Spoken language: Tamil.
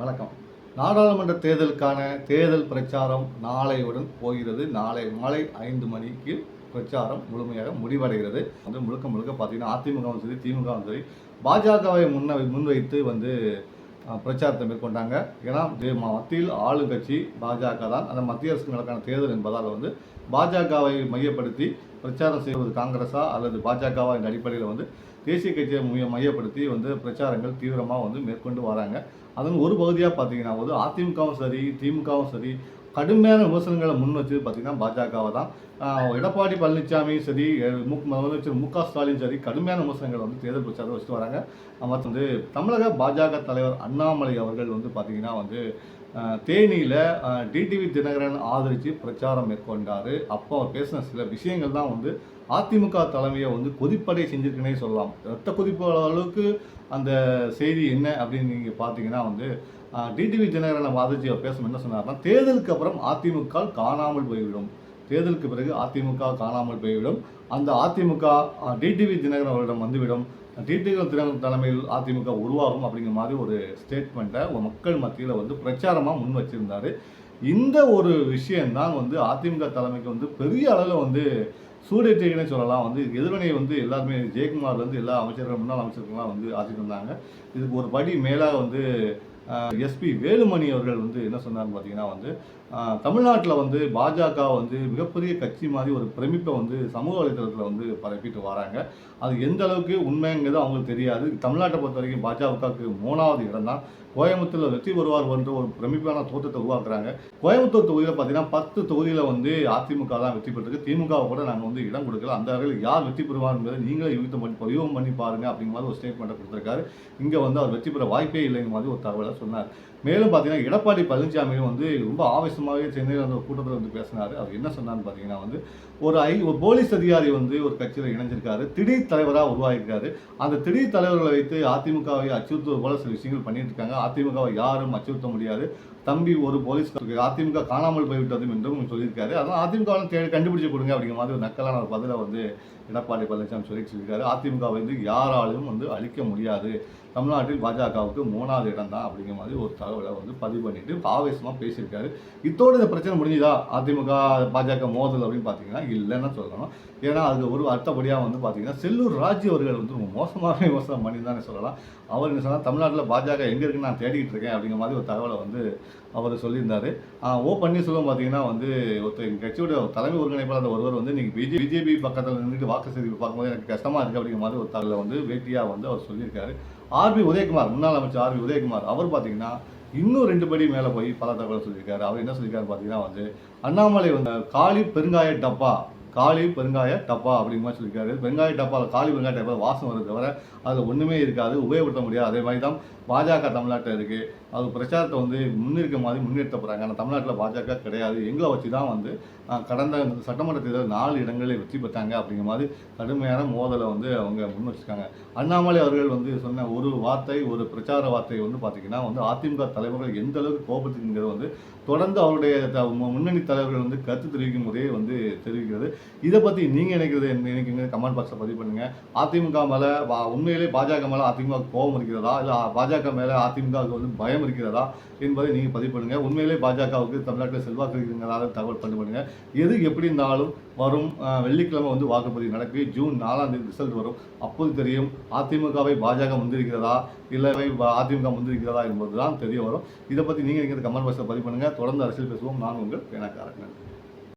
வணக்கம். நாடாளுமன்ற தேர்தலுக்கான தேர்தல் பிரச்சாரம் நாளையுடன் போகிறது. நாளை மாலை ஐந்து மணிக்கு பிரச்சாரம் முழுமையாக முடிவடைகிறது. வந்து முழுக்க முழுக்க பார்த்தீங்கன்னா அதிமுகவும் சரி திமுகவும் சரி பாஜகவை முன்ன முன்வைத்து வந்து பிரச்சாரத்தை மேற்கொண்டாங்க. ஏன்னா மத்தியில் ஆளுங்கட்சி பாஜக தான். அந்த மத்திய அரசுகளுக்கான தேர்தல் என்பதால் வந்து பாஜகவை மையப்படுத்தி பிரச்சாரம் செய்வது காங்கிரஸா அல்லது பாஜகவா என்ற அடிப்படையில் வந்து தேசிய கட்சியை மைய மையப்படுத்தி வந்து பிரச்சாரங்கள் தீவிரமாக வந்து மேற்கொண்டு வராங்க. அதன் ஒரு பகுதியாக பார்த்தீங்கன்னா வந்து அதிமுகவும் சரி திமுகவும் சரி கடுமையான விமர்சனங்களை முன் வச்சு பார்த்தீங்கன்னா பாஜகவை தான். எடப்பாடி பழனிசாமி சரி மு முதலமைச்சர் மு க ஸ்டாலின் சரி கடுமையான விமர்சனங்களை வந்து தேர்தல் பிரச்சாரம் வச்சுட்டு வராங்க. மற்ற வந்து தமிழக பாஜக தலைவர் அண்ணாமலை அவர்கள் வந்து பார்த்தீங்கன்னா வந்து தேனியில் டிடிவி தினகரன் ஆதரித்து பிரச்சாரம் மேற்கொண்டார். அப்போ அவர் பேசின சில விஷயங்கள் தான் வந்து அதிமுக தலைமையை வந்து கொதிப்படை செஞ்சிருக்குன்னே சொல்லலாம். ரத்த கொதிப்பு அளவுக்கு அந்த செய்தி என்ன அப்படின்னு நீங்கள் பார்த்தீங்கன்னா வந்து டிடிவி தினகரனை ஆதரித்து பேசணும். என்ன சொன்னார்னா தேர்தலுக்கு அப்புறம் அதிமுக காணாமல் போய்விடும். தேர்தலுக்கு பிறகு அதிமுக காணாமல் போய்விடும். அந்த அதிமுக டிடிவி தினகரன் அவரிடம் வந்துவிடும். டிடிவி தினகரன் தலைமையில் அதிமுக உருவாகும் அப்படிங்கிற மாதிரி ஒரு ஸ்டேட்மெண்ட்டை மக்கள் மத்தியில் வந்து பிரச்சாரமாக முன் வச்சிருந்தார். இந்த ஒரு விஷயம்தான் வந்து அதிமுக தலைமைக்கு வந்து பெரிய அளவில் வந்து சூடேற்றினே சொல்லலாம். வந்து எதிர்வினை வந்து எல்லாருமே ஜெயக்குமார்லேருந்து எல்லா அமைச்சர்கள் முன்னாள் அமைச்சர்கள்லாம் வந்து ஆற்றிட்டு இருந்தாங்க இதுக்கு ஒரு படி மேலாக வந்து எஸ்பி வேலுமணி அவர்கள் வந்து என்ன சொன்னார்னு பார்த்தீங்கன்னா வந்து தமிழ்நாட்டில் வந்து பாஜக வந்து மிகப்பெரிய கட்சி மாதிரி ஒரு பிரமிப்பை வந்து சமூக வலைதளத்தில் வந்து பரப்பிட்டு வராங்க. அது எந்த அளவுக்கு உண்மைங்கிறது அவங்களுக்கு தெரியாது. தமிழ்நாட்டை பொறுத்த வரைக்கும் பாஜகவுக்கு மூணாவது இடம் தான். கோயம்புத்தூரில் வெற்றி பெறுவார் என்ற ஒரு பிரமிப்பான தோற்றத்தை உருவாக்குறாங்க. கோயம்புத்தூர் தொகுதியில் பார்த்தீங்கன்னா பத்து தொகுதியில் வந்து அதிமுக தான் வெற்றி பெற்றிருக்கு. திமுகவை கூட நாங்கள் வந்து இடம் கொடுக்கல. அந்த வகையில் யார் வெற்றி பெறுவார் என்பதை நீங்களே யூகித்த பண்ணி யூகம் பண்ணி பாருங்க அப்படிங்கிற மாதிரி ஒரு ஸ்டேட்மெண்ட்டை கொடுத்துருக்காரு. இங்கே வந்து அவர் வெற்றி பெற வாய்ப்பே இல்லைங்கிற மாதிரி ஒரு தகவலை சொன்னார். மேலும் பார்த்தீங்கன்னா எடப்பாடி பழனிசாமியும் வந்து ரொம்ப ஆவேசமாகவே சென்னையில் அந்த கூட்டத்தில் வந்து பேசினார். அவர் என்ன சொன்னார்னு பார்த்தீங்கன்னா வந்து ஒரு ஐ ஒரு போலீஸ் அதிகாரி வந்து ஒரு கட்சியில் இணைஞ்சிருக்காரு. திடீர் தலைவராக உருவாகியிருக்காரு அந்த திடீர் தலைவர்களை வைத்து அதிமுகவை அச்சுறுத்துவது போல சில விஷயங்கள் பண்ணிட்டு இருக்காங்க. அதிமுகவை யாரும் அச்சுறுத்த முடியாது. தம்பி ஒரு போலீஸ் அதிமுக காணாமல் போய்விட்டதும் என்றும் சொல்லியிருக்காரு. அதனால் அதிமுக தேடி கண்டுபிடிச்சு கொடுங்க அப்படிங்கிற மாதிரி ஒரு நக்கலான ஒரு பதிலை வந்து எடப்பாடி பழனிசாமி சொல்லி சொல்லியிருக்காரு அதிமுக வந்து யாராலும் வந்து அழிக்க முடியாது. தமிழ்நாட்டில் பாஜகவுக்கு மூணாவது இடம் தான் அப்படிங்கிற மாதிரி ஒரு தகவலை வந்து பதிவு பண்ணிட்டு ஆவேசமாக பேசியிருக்காரு. இத்தோடு இந்த பிரச்சனை முடிஞ்சுதா? அதிமுக பாஜக மோதல் அப்படின்னு பார்த்தீங்கன்னா இல்லைன்னு சொல்லணும். ஏன்னா அதுக்கு ஒரு அடுத்தபடியாக வந்து பார்த்தீங்கன்னா செல்லூர் ராஜ் அவர்கள் வந்து ரொம்ப மோசமாக விமர்சனம் பண்ணி தானே சொல்லலாம். அவர் என்ன சொன்னால் தமிழ்நாட்டில் பாஜக எங்கே இருக்குன்னு நான் தேடிக்கிட்டு இருக்கேன் அப்படிங்கிற மாதிரி ஒரு தகவலை வந்து அவர் சொல்லியிருந்தார். ஓ பன்னீர்செல்வம் பார்த்தீங்கன்னா வந்து ஒருத்தர் எங்கள் கட்சியோட தலைமை ஒருங்கிணைப்பாளர் ஒருவர் வந்து நீங்கள் பிஜே பிஜேபி பக்கத்தில் நின்றுட்டு வாக்கு செய்தி பார்க்கும்போது எனக்கு கஷ்டமாக இருக்குது அப்படிங்கிற மாதிரி ஒரு தகவலை வந்து வேட்டியாக வந்து அவர் சொல்லியிருக்காரு. ஆர்பி உதயகுமார் முன்னாள் அமைச்சர் ஆர்பி உதயகுமார் அவர் பார்த்தீங்கன்னா இன்னும் ரெண்டு படி மேலே போய் பல தகவல் சொல்லியிருக்காரு. அவர் என்ன சொல்லியிருக்காரு பார்த்தீங்கன்னா வந்து அண்ணாமலை வந்து காளி பெருங்காய டப்பா காளி பெருங்காய டப்பா அப்படிங்கிற மாதிரி சொல்லியிருக்காரு. பெருங்காய டப்பாவில் காளி வெங்காய டப்பா வாசம் வருது தவிர அதில் ஒன்றுமே இருக்காது உபயோகப்படுத்த முடியாது. அதே மாதிரி தான் பாஜக தமிழ்நாட்டில் இருக்குது அது பிரச்சாரத்தை வந்து முன்னிருக்க மாதிரி முன்னெடுத்த போகிறாங்க ஆனால் தமிழ்நாட்டில் பாஜக கிடையாது. எங்களை வச்சு தான் வந்து கடந்த சட்டமன்ற தேர்தல் நாலு இடங்களில் வெற்றி பெற்றாங்க அப்படிங்கிற மாதிரி கடுமையான மோதலை வந்து அவங்க முன் வச்சிருக்காங்க. அண்ணாமலை அவர்கள் வந்து சொன்ன ஒரு வார்த்தை ஒரு பிரச்சார வார்த்தை வந்து பார்த்தீங்கன்னா வந்து அதிமுக தலைவர்கள் எந்த அளவுக்கு கோபத்துக்குங்கிறது வந்து தொடர்ந்து அவருடைய த- மு- முன்னணி தலைவர்கள் வந்து கருத்து தெரிவிக்கும் போதே வந்து தெரிவிக்கிறது. இதை பற்றி நீங்கள் நினைக்கிறது என்ன? நினைக்கிறீங்க கமெண்ட் பாக்ஸில் பதிவு பண்ணுங்கள் அதிமுக மேலே உண்மையிலே பாஜக மேலே அதிமுக கோபம் இருக்கிறதா? இல்லை பாஜக மேலே அதிமுகவுக்கு வந்து பயம் இருக்கிறதா? என்பதை நீங்கள் பதிவு பண்ணுங்கள் உண்மையிலே பாஜகவுக்கு தமிழ்நாட்டில் செல்வாக்கு இருக்கிறதால தகவல் பதிவு பண்ணுங்கள் எது எப்படி இருந்தாலும் வரும் வெள்ளிக்கிழமை வந்து வாக்குப்பதிவு நடக்கு ஜூன் நாலாம் தேதி ரிசல்ட் வரும். அப்போது தெரியும் அதிமுகவை பாஜக முந்திருக்கிறதா? இல்லை அதிமுக முந்திருக்கிறதா என்பது தான் தெரிய வரும். இதை பற்றி நீங்கள் நினைக்கிறது கமெண்ட் பாக்ஸில் பதிவு பண்ணுங்கள் தொடர்ந்து அரசியல் பேசுவோம். நான் உங்கள் பேனாக்காரன் நன்றி.